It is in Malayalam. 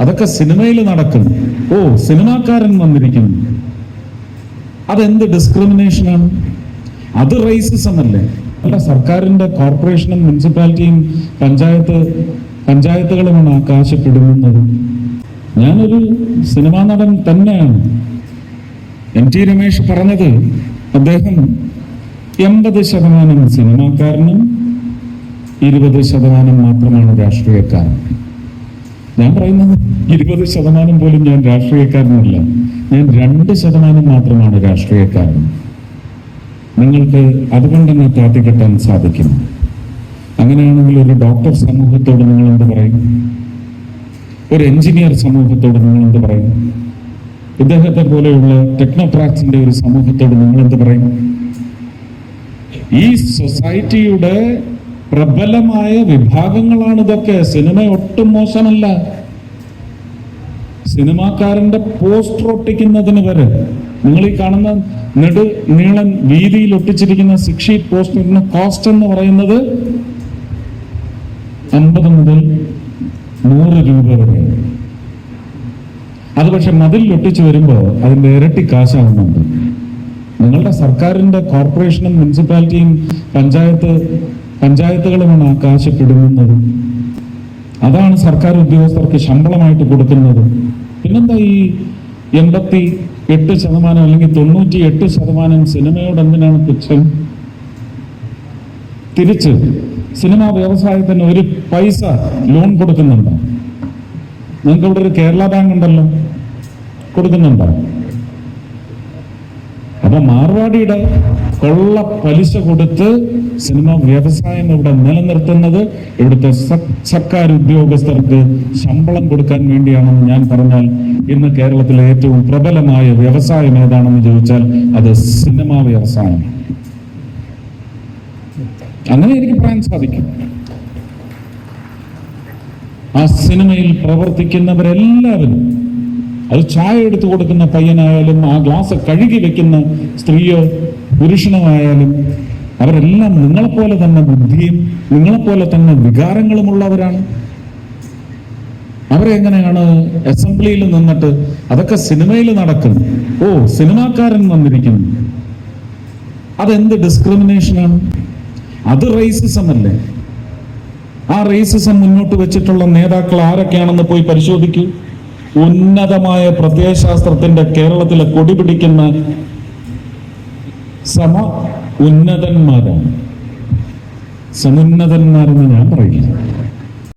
അതൊക്കെ സിനിമയിൽ നടക്കും. ഓ സിനിമാക്കാരൻ വന്നിരിക്കുന്നു. അതെന്ത് ഡിസ്ക്രിമിനേഷനാണ് അത് റേസിസം അല്ലേ? അല്ല സർക്കാരിന്റെ കോർപ്പറേഷനും മുനിസിപ്പാലിറ്റിയും പഞ്ചായത്ത് പഞ്ചായത്തുകളുമാണ് ആകാശപ്പെടുന്നത് ഞാനൊരു സിനിമാ നടൻ തന്നെയാണ്. എം ടി രമേശ് പറഞ്ഞത് അദ്ദേഹം എൺപത് ശതമാനം സിനിമാക്കാരനും ഇരുപത് ശതമാനം മാത്രമാണ് രാഷ്ട്രീയക്കാരൻ. ഞാൻ പറയുന്നത് ഇരുപത് ശതമാനം പോലും ഞാൻ രാഷ്ട്രീയക്കാരനല്ല. ഞാൻ രണ്ട് ശതമാനം മാത്രമാണ് രാഷ്ട്രീയക്കാരൻ. നിങ്ങൾക്ക് അതുകൊണ്ട് തന്നെ താത്തിക്കെട്ടാൻ സാധിക്കും. അങ്ങനെയാണെങ്കിൽ ഒരു ഡോക്ടർ സമൂഹത്തോട് നിങ്ങൾ എന്ത് പറയും? ഒരു എഞ്ചിനീയർ സമൂഹത്തോട് നിങ്ങൾ എന്ത് പറയും? ഇദ്ദേഹത്തെ പോലെയുള്ള ടെക്നോക്രാറ്റ്സിന്റെ ഒരു സമൂഹത്തോട് നിങ്ങൾ എന്ത് പറയും? ഈ സൊസൈറ്റിയുടെ പ്രബലമായ വിഭാഗങ്ങളാണ് ഇതൊക്കെ. സിനിമ ഒട്ടും മോശമല്ല. സിനിമാക്കാരന്റെ പോസ്റ്റർ ഒട്ടിക്കുന്നതിന് വരെ നിങ്ങൾ ഈ കാണുന്ന നെടു നീളൻ വീതിയിൽ ഒട്ടിച്ചിരിക്കുന്ന സിക്സ് ഷീറ്റ് പോസ്റ്ററിന് കോസ്റ്റ് എന്ന് പറയുന്നത് അമ്പത് മുതൽ നൂറ് രൂപ വരെ. അത് പക്ഷെ മതിൽ ഒട്ടിച്ചു വരുമ്പോൾ അതിന്റെ ഇരട്ടി കാശാവുന്നുണ്ട്. നിങ്ങളുടെ സർക്കാരിന്റെ കോർപ്പറേഷനും മുനിസിപ്പാലിറ്റിയും പഞ്ചായത്ത് പഞ്ചായത്തുകളുമാണ് ആകാശപ്പെടുന്നത് അതാണ് സർക്കാർ ഉദ്യോഗസ്ഥർക്ക് ശമ്പളമായിട്ട് കൊടുക്കുന്നത്. പിന്നെന്താ ഈ എൺപത്തി എട്ട് ശതമാനം അല്ലെങ്കിൽ തൊണ്ണൂറ്റി എട്ട് ശതമാനം സിനിമയോട് എന്തിനാണ് പുച്ഛം? തിരിച്ച് സിനിമാ വ്യവസായത്തിന് ഒരു പൈസ ലോൺ കൊടുക്കുന്നുണ്ടോ? നിങ്ങൾക്ക് ഇവിടെ ഒരു കേരള ബാങ്ക് ഉണ്ടല്ലോ കൊടുക്കുന്നുണ്ടോ? അപ്പൊ മാർവാടിയുടെ കൊള്ള പലിശ കൊടുത്ത് സിനിമ വ്യവസായം ഇവിടെ നിലനിർത്തുന്നത് ഇവിടുത്തെ സർക്കാർ ഉദ്യോഗസ്ഥർക്ക് ശമ്പളം കൊടുക്കാൻ വേണ്ടിയാണെന്ന് ഞാൻ പറഞ്ഞാൽ ഇന്ന് കേരളത്തിലെ ഏറ്റവും പ്രബലമായ വ്യവസായം ഏതാണെന്ന് ചോദിച്ചാൽ അത് സിനിമാ വ്യവസായം. അങ്ങനെ എനിക്ക് പറയാൻ സാധിക്കും. ആ സിനിമയിൽ പ്രവർത്തിക്കുന്നവരെല്ലാവരും അത് ചായ എടുത്തു കൊടുക്കുന്ന പയ്യനായാലും ആ ഗ്ലാസ് കഴുകി വെക്കുന്ന സ്ത്രീയോ പുരുഷനോ ആയാലും അവരെല്ലാം നിങ്ങളെപ്പോലെ തന്നെ ബുദ്ധിയും നിങ്ങളെപ്പോലെ തന്നെ വികാരങ്ങളുമുള്ളവരാണ്. അവരെങ്ങനെയാണ് അസംബ്ലിയിൽ നിന്നിട്ട് അതൊക്കെ സിനിമയിൽ നടക്കും? ഓ സിനിമാക്കാരൻ വന്നിരിക്കുന്നു. അതെന്ത് ഡിസ്ക്രിമിനേഷനാണ്? അത് റേസിസം അല്ലേ? ആ റേസിസം മുന്നോട്ട് വെച്ചിട്ടുള്ള നേതാക്കൾ ആരൊക്കെയാണെന്ന് പോയി പരിശോധിക്കൂ. ഉന്നതമായ പ്രത്യയശാസ്ത്രത്തിന്റെ കേരളത്തിലെ കൊടി പിടിക്കുന്ന സമ ഉന്നതന്മാരാണ്. സമുന്നതന്മാരെന്ന് ഞാൻ പറയില്ല.